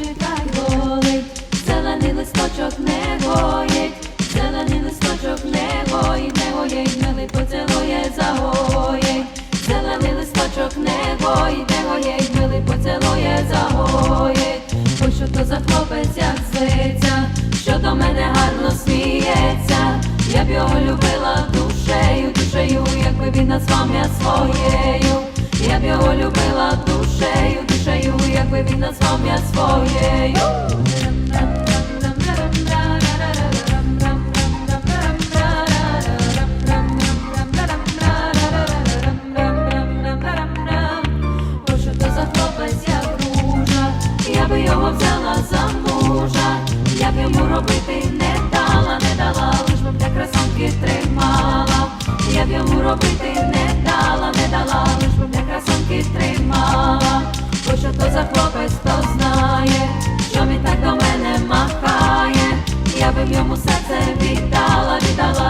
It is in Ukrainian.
чекай, голить, зелений листочок не гоїть, листочок не гоїть, милий поцілує, загоїть, зелений листочок не гоїть, милий поцілує, загоїть, ой, то за хлопець, що до мене гарно сміється, я б його любила душею, душею, якби він назвав своєю, я б його любила душею, він назвав мене своєю. Що то за хлопець, як ружа, я би його взяла за мужа, я б йому робити не дала, не дала, лиш би для красунки тримала, я б йому робити не дала, не дала, я би в йому серце віддала, віддала.